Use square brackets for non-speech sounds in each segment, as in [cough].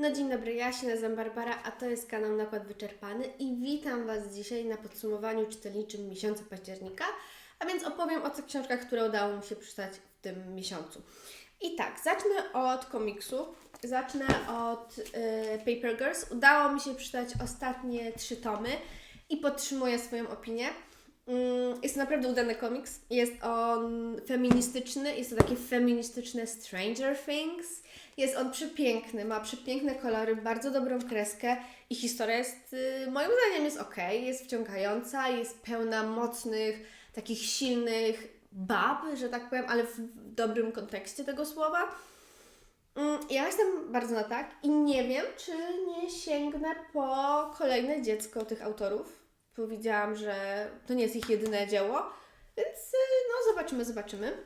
No dzień dobry, ja się nazywam Barbara, a to jest kanał Nakład Wyczerpany i witam Was dzisiaj na podsumowaniu czytelniczym miesiąca października, a więc opowiem o tych książkach, które udało mi się przeczytać w tym miesiącu. I tak, zacznę od komiksu, zacznę od y, Paper Girls. Udało mi się przeczytać ostatnie trzy tomy i podtrzymuję swoją opinię. Mm, Jest to naprawdę udany komiks. Jest on feministyczny, jest to takie feministyczne Stranger Things. Jest on przepiękny, ma przepiękne kolory, bardzo dobrą kreskę i historia jest, y, moim zdaniem, jest ok, jest wciągająca, jest pełna mocnych, takich silnych bab, że tak powiem, ale w dobrym kontekście tego słowa. Mm, Ja jestem bardzo na tak i nie wiem, czy nie sięgnę po kolejne dziecko tych autorów. Powiedziałam, że to nie jest ich jedyne dzieło, więc y, no zobaczymy, zobaczymy.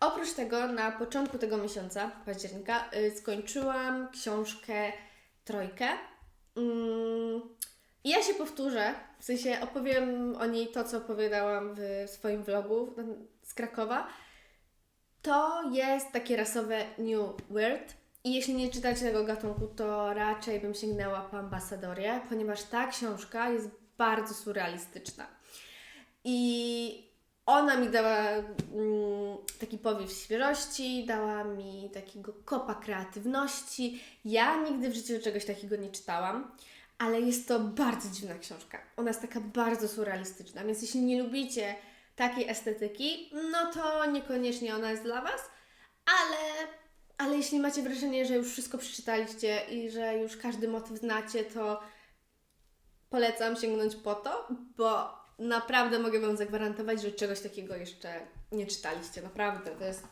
Oprócz tego na początku tego miesiąca, października, y, skończyłam książkę Trojkę. Mm, I ja się powtórzę, w sensie opowiem o niej to, co opowiadałam w swoim vlogu z Krakowa. To jest takie rasowe New World. I jeśli nie czytacie tego gatunku, to raczej bym sięgnęła po ambasadorię, ponieważ ta książka jest bardzo surrealistyczna. I ona mi dała mm, taki powiew świeżości, dała mi takiego kopa kreatywności. Ja nigdy w życiu czegoś takiego nie czytałam, ale jest to bardzo dziwna książka. Ona jest taka bardzo surrealistyczna, więc jeśli nie lubicie takiej estetyki, no to niekoniecznie ona jest dla Was, ale, ale jeśli macie wrażenie, że już wszystko przeczytaliście i że już każdy motyw znacie, to polecam sięgnąć po to, bo naprawdę mogę Wam zagwarantować, że czegoś takiego jeszcze nie czytaliście. Naprawdę, to jest.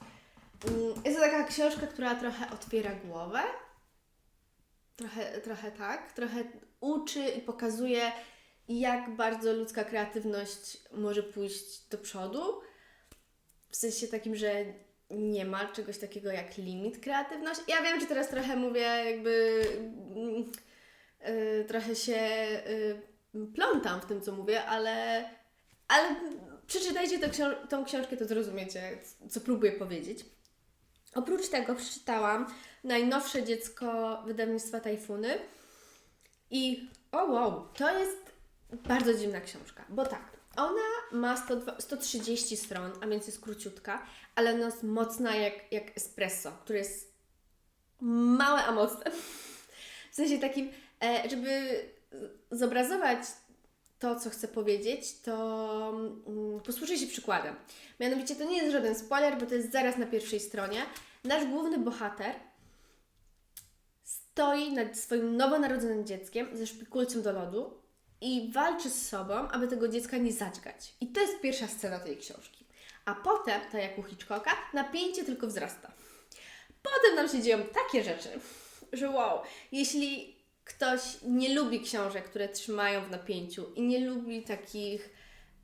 mm, Jest to taka książka, która trochę otwiera głowę. Trochę, trochę tak. Trochę uczy i pokazuje, jak bardzo ludzka kreatywność może pójść do przodu. W sensie takim, że nie ma czegoś takiego jak limit kreatywności. Ja wiem, że teraz trochę mówię, jakby. mm, y, trochę się y, plątam w tym, co mówię, ale, ale przeczytajcie tę, książ- tą książkę, to zrozumiecie, co próbuję powiedzieć. Oprócz tego przeczytałam najnowsze dziecko wydawnictwa Tajfuny i o wow, to jest bardzo dziwna książka, bo tak, ona ma 102, 130 stron, a więc jest króciutka, ale ona jest mocna jak, jak espresso, które jest małe, a mocne. W sensie takim, e, żeby zobrazować to, co chcę powiedzieć, to mm, posłużę się przykładem. Mianowicie to nie jest żaden spoiler, bo to jest zaraz na pierwszej stronie. Nasz główny bohater stoi nad swoim nowonarodzonym dzieckiem ze szpikulcem do lodu i walczy z sobą, aby tego dziecka nie zadźgać. I to jest pierwsza scena tej książki. A potem, tak jak u Hitchcocka, napięcie tylko wzrasta. Potem nam się dzieją takie rzeczy, że wow, jeśli ktoś nie lubi książek, które trzymają w napięciu i nie lubi takich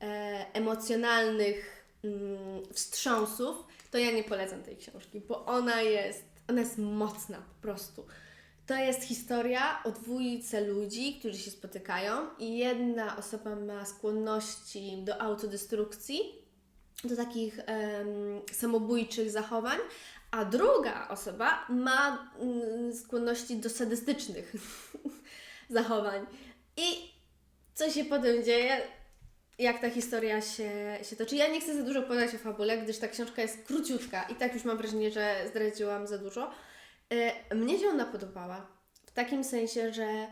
e, emocjonalnych mm, wstrząsów, to ja nie polecam tej książki, bo ona jest, ona jest mocna po prostu. To jest historia o dwójce ludzi, którzy się spotykają i jedna osoba ma skłonności do autodestrukcji, do takich em, samobójczych zachowań, a druga osoba ma mm, skłonności do sadystycznych [laughs] zachowań. I co się potem dzieje, jak ta historia się, się toczy. Ja nie chcę za dużo podać o fabule, gdyż ta książka jest króciutka i tak już mam wrażenie, że zdradziłam za dużo. E, Mnie się ona podobała. W takim sensie, że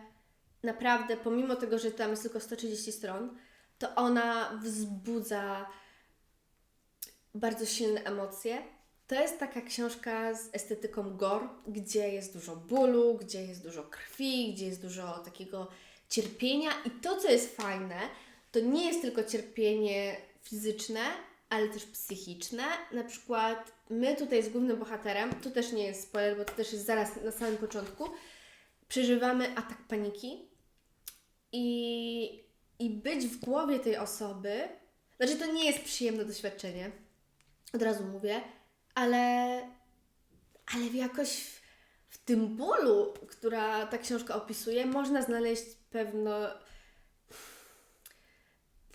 naprawdę, pomimo tego, że tam jest tylko 130 stron, to ona wzbudza bardzo silne emocje. To jest taka książka z estetyką gore, gdzie jest dużo bólu, gdzie jest dużo krwi, gdzie jest dużo takiego cierpienia. I to, co jest fajne, to nie jest tylko cierpienie fizyczne, ale też psychiczne. Na przykład my tutaj z głównym bohaterem, tu też nie jest spoiler, bo to też jest zaraz na samym początku, przeżywamy atak paniki i, i być w głowie tej osoby, znaczy to nie jest przyjemne doświadczenie, od razu mówię, ale, ale jakoś w tym bólu, która ta książka opisuje, można znaleźć pewno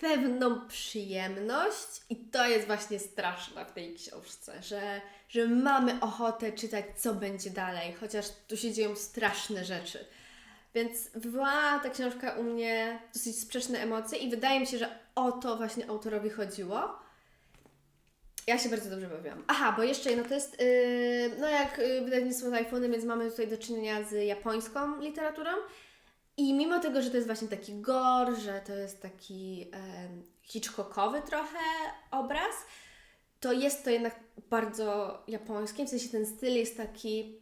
pewną przyjemność i to jest właśnie straszne w tej książce, że, że mamy ochotę czytać, co będzie dalej, chociaż tu się dzieją straszne rzeczy. Więc wywołała ta książka u mnie dosyć sprzeczne emocje i wydaje mi się, że o to właśnie autorowi chodziło. Ja się bardzo dobrze bawiłam. Aha, bo jeszcze jedno to jest, yy, no jak yy, wydawnictwo iPhone, więc mamy tutaj do czynienia z japońską literaturą. I mimo tego, że to jest właśnie taki gor, że to jest taki e, Hitchcockowy trochę obraz, to jest to jednak bardzo japońskie. W sensie ten styl jest taki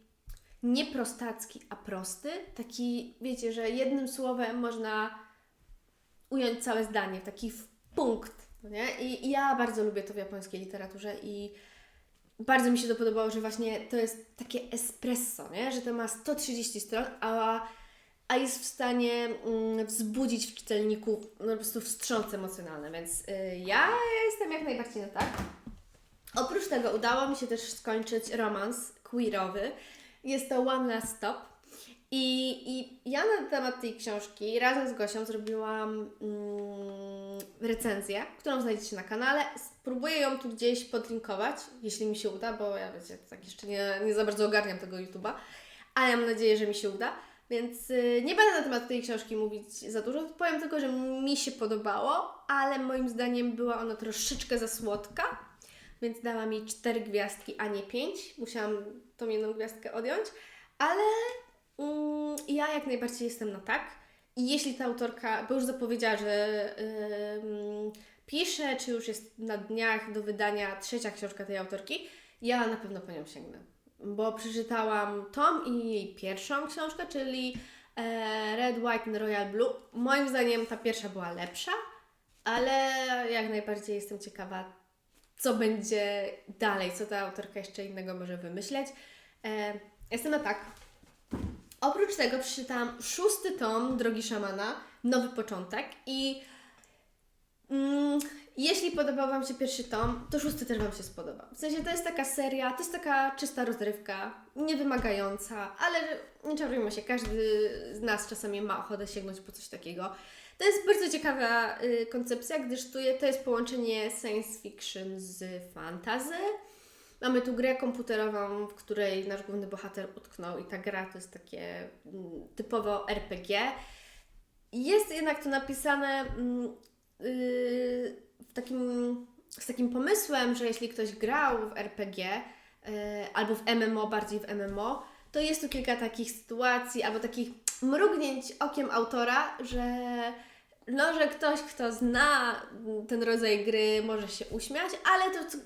nie prostacki, a prosty. Taki, wiecie, że jednym słowem można ująć całe zdanie, taki w punkt. No nie? I, I ja bardzo lubię to w japońskiej literaturze i bardzo mi się to podobało, że właśnie to jest takie espresso, nie? że to ma 130 stron, a a jest w stanie mm, wzbudzić w czytelniku no, po prostu wstrząs emocjonalny, więc y, ja jestem jak najbardziej na tak. Oprócz tego udało mi się też skończyć romans queerowy. Jest to One Last Stop. I, I ja na temat tej książki razem z Gosią zrobiłam mm, recenzję, którą znajdziecie na kanale. Spróbuję ją tu gdzieś podlinkować, jeśli mi się uda, bo ja wiecie, tak jeszcze nie, nie za bardzo ogarniam tego YouTube'a, ale mam nadzieję, że mi się uda. Więc y, nie będę na temat tej książki mówić za dużo, powiem tylko, że mi się podobało, ale moim zdaniem była ona troszeczkę za słodka, więc dała mi cztery gwiazdki, a nie pięć. Musiałam tą jedną gwiazdkę odjąć, ale mm, ja jak najbardziej jestem na tak. I jeśli ta autorka, bo już zapowiedziała, że yy, pisze, czy już jest na dniach do wydania trzecia książka tej autorki, ja na pewno po nią sięgnę bo przeczytałam Tom i jej pierwszą książkę, czyli e, Red, White and Royal Blue. Moim zdaniem ta pierwsza była lepsza, ale jak najbardziej jestem ciekawa, co będzie dalej, co ta autorka jeszcze innego może wymyśleć. E, jestem na tak. Oprócz tego przeczytałam szósty tom Drogi Szamana, Nowy Początek i mm, jeśli podobał Wam się pierwszy tom, to szósty też Wam się spodoba. W sensie to jest taka seria, to jest taka czysta rozrywka, niewymagająca, ale nie czarujmy się, każdy z nas czasami ma ochotę sięgnąć po coś takiego. To jest bardzo ciekawa y, koncepcja, gdyż tu je, to jest połączenie science fiction z fantasy. Mamy tu grę komputerową, w której nasz główny bohater utknął i ta gra to jest takie mm, typowo RPG. Jest jednak to napisane mm, w takim, z takim pomysłem, że jeśli ktoś grał w RPG yy, albo w MMO, bardziej w MMO, to jest tu kilka takich sytuacji albo takich mrugnięć okiem autora, że no, że ktoś, kto zna ten rodzaj gry, może się uśmiać, ale to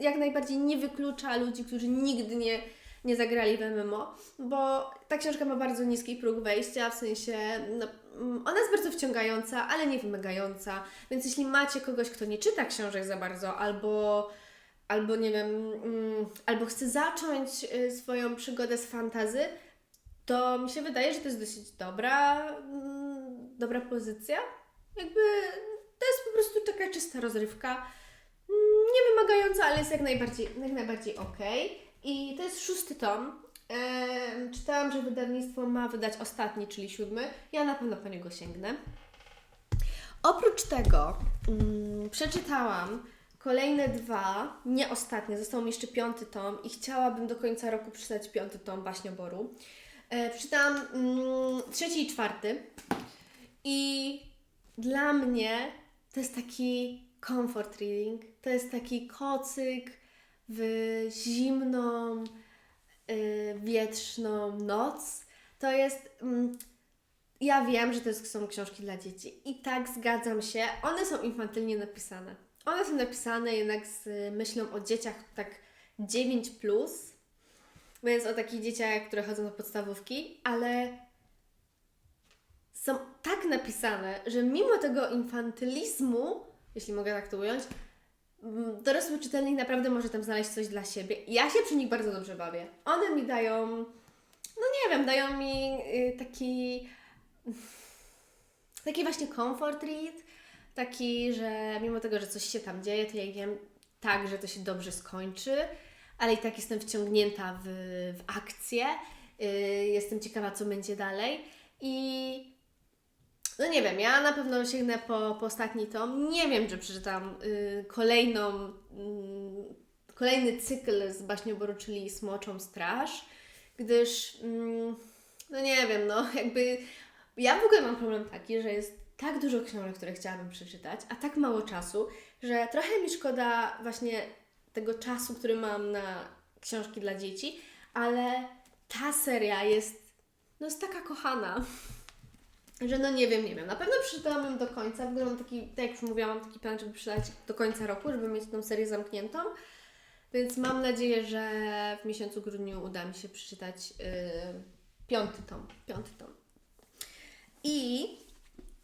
jak najbardziej nie wyklucza ludzi, którzy nigdy nie nie zagrali w MMO, bo ta książka ma bardzo niski próg wejścia, w sensie no, mm, ona jest bardzo wciągająca, ale nie wymagająca, więc jeśli macie kogoś, kto nie czyta książek za bardzo, albo albo nie wiem, mm, albo chce zacząć y, swoją przygodę z fantazy, to mi się wydaje, że to jest dosyć dobra, mm, dobra pozycja. Jakby to jest po prostu taka czysta rozrywka, nie wymagająca, ale jest jak najbardziej, jak najbardziej okej. Okay. I to jest szósty tom. Czytałam, że wydawnictwo ma wydać ostatni, czyli siódmy. Ja na pewno po niego sięgnę. Oprócz tego mm, przeczytałam kolejne dwa, nie ostatnie, został mi jeszcze piąty tom i chciałabym do końca roku przeczytać piąty tom Baśnioboru. E, przeczytałam mm, trzeci i czwarty i dla mnie to jest taki comfort reading, to jest taki kocyk, w zimną, yy, wietrzną noc. To jest. Mm, ja wiem, że to są książki dla dzieci i tak zgadzam się. One są infantylnie napisane. One są napisane jednak z myślą o dzieciach tak 9, plus, więc o takich dzieciach, które chodzą do podstawówki, ale są tak napisane, że mimo tego infantylizmu, jeśli mogę tak to ująć, dorosły czytelnik naprawdę może tam znaleźć coś dla siebie. Ja się przy nich bardzo dobrze bawię. One mi dają, no nie wiem, dają mi y, taki, taki właśnie comfort read, taki, że mimo tego, że coś się tam dzieje, to ja wiem tak, że to się dobrze skończy, ale i tak jestem wciągnięta w, w akcję. Y, jestem ciekawa, co będzie dalej. I no nie wiem, ja na pewno sięgnę po, po ostatni tom. Nie wiem, czy przeczytam y, kolejną, y, kolejny cykl z baśnioboru, czyli Smoczą Straż, gdyż, mm, no nie wiem, no [laughs] jakby ja w ogóle mam problem taki, że jest tak dużo książek, które chciałabym przeczytać, a tak mało czasu, że trochę mi szkoda właśnie tego czasu, który mam na książki dla dzieci, ale ta seria jest, no jest taka kochana, [laughs] że no nie wiem, nie wiem. Na pewno przeczytałam do końca, w ogóle mam taki, tak jak już mówiłam, mam taki plan, żeby przeczytać do końca roku, żeby mieć tą serię zamkniętą. Więc mam nadzieję, że w miesiącu grudniu uda mi się przeczytać yy, piąty tom. Piąty tom. I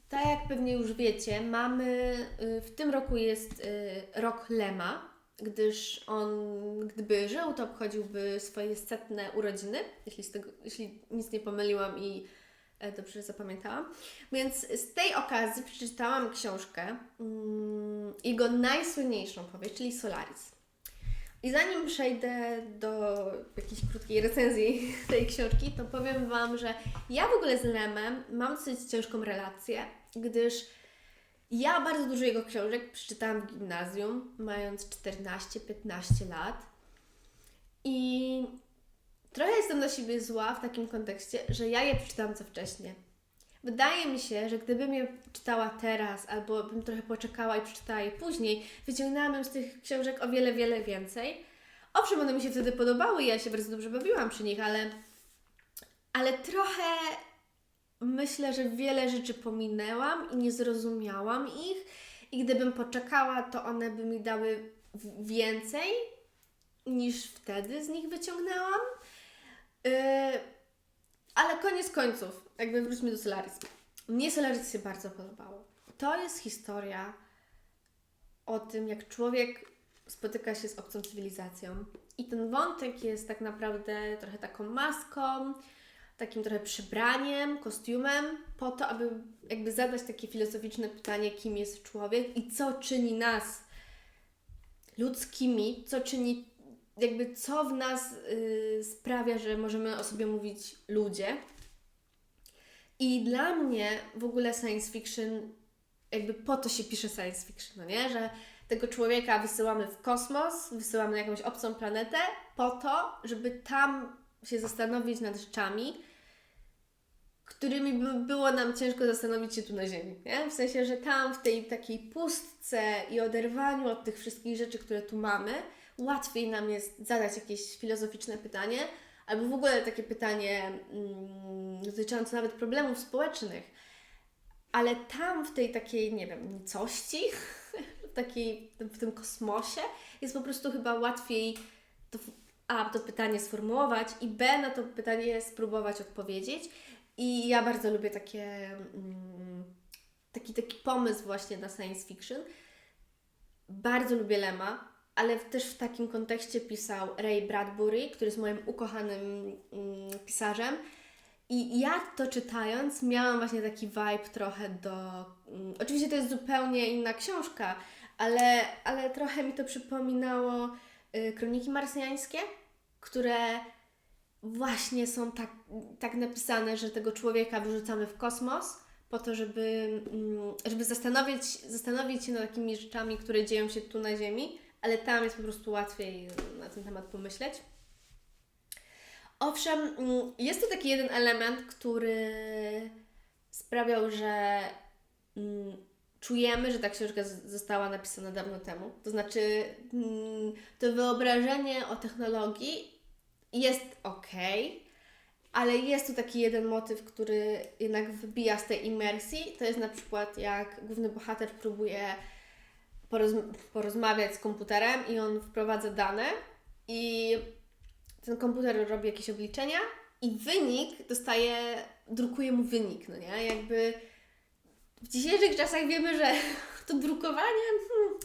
tak jak pewnie już wiecie, mamy yy, w tym roku jest yy, rok Lema, gdyż on, gdyby żył, to obchodziłby swoje setne urodziny, jeśli, tego, jeśli nic nie pomyliłam i dobrze zapamiętałam. Więc z tej okazji przeczytałam książkę, mm, jego najsłynniejszą powieść, czyli Solaris. I zanim przejdę do jakiejś krótkiej recenzji [laughs] tej książki, to powiem Wam, że ja w ogóle z Lemem mam dosyć ciężką relację, gdyż ja bardzo dużo jego książek przeczytałam w gimnazjum, mając 14-15 lat. I trochę jestem na siebie zła w takim kontekście, że ja je przeczytałam za wcześnie. Wydaje mi się, że gdybym je czytała teraz, albo bym trochę poczekała i przeczytała je później, wyciągnęłabym z tych książek o wiele, wiele więcej. Owszem, one mi się wtedy podobały i ja się bardzo dobrze bawiłam przy nich, ale, ale trochę myślę, że wiele rzeczy pominęłam i nie zrozumiałam ich. I gdybym poczekała, to one by mi dały więcej niż wtedy z nich wyciągnęłam. Yy, ale koniec końców, jakby wróćmy do Solaris. Mnie Solaris się bardzo podobało. To jest historia o tym, jak człowiek spotyka się z obcą cywilizacją. I ten wątek jest tak naprawdę trochę taką maską, takim trochę przybraniem, kostiumem, po to, aby jakby zadać takie filozoficzne pytanie, kim jest człowiek i co czyni nas ludzkimi, co czyni, jakby co w nas y, sprawia, że możemy o sobie mówić ludzie. I dla mnie w ogóle science fiction, jakby po to się pisze science fiction, no nie? Że tego człowieka wysyłamy w kosmos, wysyłamy na jakąś obcą planetę po to, żeby tam się zastanowić nad rzeczami, którymi by było nam ciężko zastanowić się tu na Ziemi. Nie? W sensie, że tam w tej takiej pustce i oderwaniu od tych wszystkich rzeczy, które tu mamy, łatwiej nam jest zadać jakieś filozoficzne pytanie, albo w ogóle takie pytanie mm, dotyczące nawet problemów społecznych. Ale tam w tej takiej, nie wiem, nicości, [laughs] w, takiej, w tym kosmosie jest po prostu chyba łatwiej to, A, to pytanie sformułować i B, na to pytanie spróbować odpowiedzieć. I ja bardzo lubię takie, mm, taki, taki pomysł właśnie na science fiction. Bardzo lubię Lema, ale też w takim kontekście pisał Ray Bradbury, który jest moim ukochanym mm, pisarzem. I ja to czytając miałam właśnie taki vibe trochę do. Mm, oczywiście to jest zupełnie inna książka, ale, ale trochę mi to przypominało y, Kroniki Marsjańskie, które właśnie są tak, tak napisane, że tego człowieka wyrzucamy w kosmos po to, żeby, mm, żeby zastanowić, zastanowić się nad takimi rzeczami, które dzieją się tu na Ziemi, ale tam jest po prostu łatwiej na ten temat pomyśleć. Owszem, mm, jest to taki jeden element, który sprawiał, że mm, czujemy, że ta książka została napisana dawno temu. To znaczy, mm, to wyobrażenie o technologii jest ok, ale jest tu taki jeden motyw, który jednak wybija z tej imersji. To jest na przykład, jak główny bohater próbuje porozm- porozmawiać z komputerem i on wprowadza dane i ten komputer robi jakieś obliczenia i wynik dostaje, drukuje mu wynik, no nie? Jakby w dzisiejszych czasach wiemy, że [laughs] to drukowanie, hmm,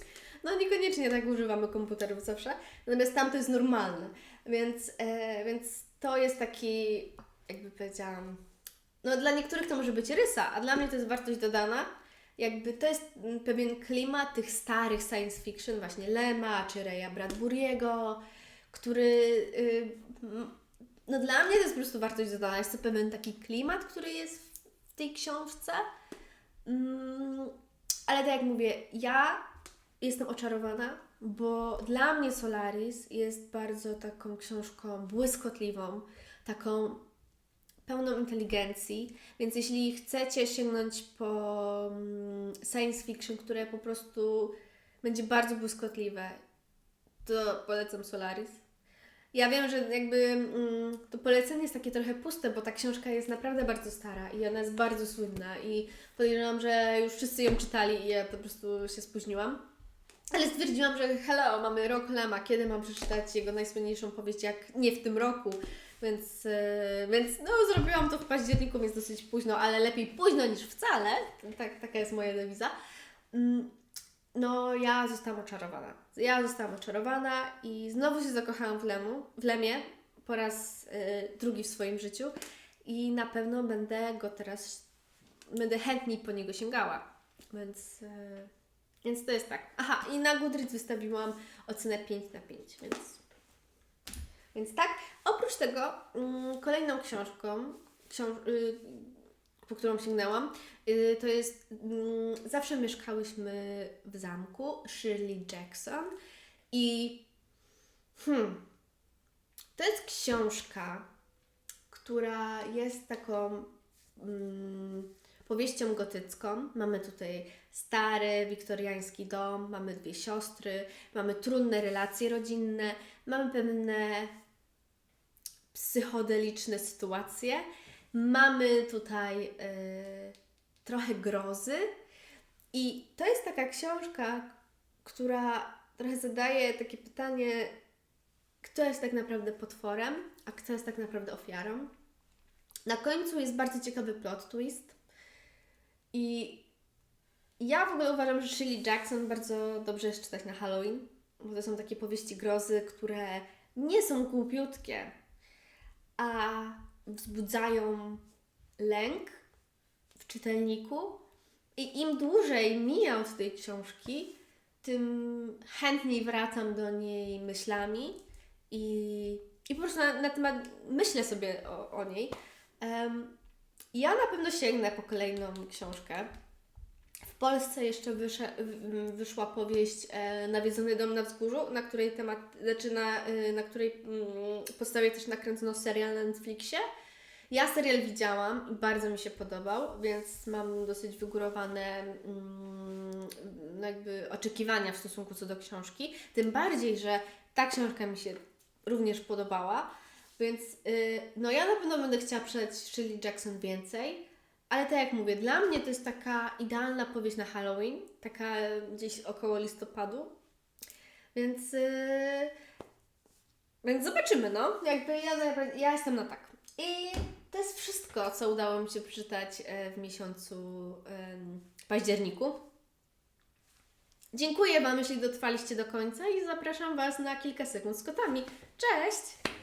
no niekoniecznie tak używamy komputerów zawsze, natomiast tam to jest normalne, więc, e, więc to jest taki, jakby powiedziałam, no dla niektórych to może być rysa, a dla mnie to jest wartość dodana, jakby to jest mm, pewien klimat tych starych science fiction, właśnie Lema czy Raya Bradbury'ego, który, y, no dla mnie to jest po prostu wartość dodana, jest to pewien taki klimat, który jest w- w tej książce, Mm, ale tak jak mówię, ja jestem oczarowana, bo dla mnie Solaris jest bardzo taką książką błyskotliwą, taką pełną inteligencji, więc jeśli chcecie sięgnąć po mm, science fiction, które po prostu będzie bardzo błyskotliwe, to polecam Solaris. Ja wiem, że jakby mm, to polecenie jest takie trochę puste, bo ta książka jest naprawdę bardzo stara i ona jest bardzo słynna i podejrzewam, że już wszyscy ją czytali i ja po prostu się spóźniłam. Ale stwierdziłam, że hello, mamy rok Lema, kiedy mam przeczytać jego najsłynniejszą powieść, jak nie w tym roku. Więc, e, więc no, zrobiłam to w październiku, więc dosyć późno, ale lepiej późno niż wcale. Tak, taka jest moja dewiza. Mm, No, ja zostałam oczarowana. Ja zostałam oczarowana i znowu się zakochałam w, Lemu, w Lemie po raz e, drugi w swoim życiu i na pewno będę go teraz, będę chętniej po niego sięgała. Więc, e, więc to jest tak. Aha, i na Goodreads wystawiłam ocenę 5 na 5, więc więc tak, oprócz tego mm, kolejną książką, książ- y, po którą sięgnęłam, y, to jest mm, Zawsze mieszkałyśmy w zamku Shirley Jackson i hmm, to jest książka, która jest taką mm, powieścią gotycką. Mamy tutaj stary, wiktoriański dom, mamy dwie siostry, mamy trudne relacje rodzinne, mamy pewne psychodeliczne sytuacje. Mamy tutaj e, trochę grozy. I to jest taka książka, która trochę zadaje takie pytanie, kto jest tak naprawdę potworem, a kto jest tak naprawdę ofiarą. Na końcu jest bardzo ciekawy plot twist. I ja w ogóle uważam, że Shirley Jackson bardzo dobrze jest czytać na Halloween, bo to są takie powieści grozy, które nie są głupiutkie, a wzbudzają lęk w czytelniku i im dłużej mija od tej książki, tym chętniej wracam do niej myślami i, i po prostu na, na temat myślę sobie o, o niej. Em, ja na pewno sięgnę po kolejną książkę. W Polsce jeszcze wysze, w- wyszła powieść e, Nawiedzony dom na wzgórzu, na której temat, znaczy na, e, na której mm, podstawie też nakręcono serial na Netflixie. Ja serial widziałam i bardzo mi się podobał, więc mam dosyć wygórowane mm, no jakby oczekiwania w stosunku co do książki. Tym bardziej, że ta książka mi się również podobała, więc y, no ja na pewno będę chciała przeczytać Shirley Jackson więcej. Ale tak jak mówię, dla mnie to jest taka idealna powieść na Halloween, taka gdzieś około listopadu. Więc, yy, więc zobaczymy, no. Jakby ja, ja jestem na tak. I to jest wszystko, co udało mi się przeczytać e, w miesiącu em, październiku. Dziękuję Wam, jeśli dotrwaliście do końca i zapraszam Was na kilka sekund z kotami. Cześć!